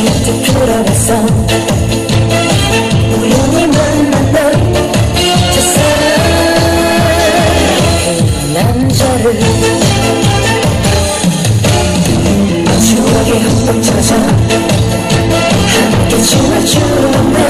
이제 풀어갔어 우연히 만났던 저 사람 그 남자를 추억에 흠뻑 젖어 함께 춤을 추었네.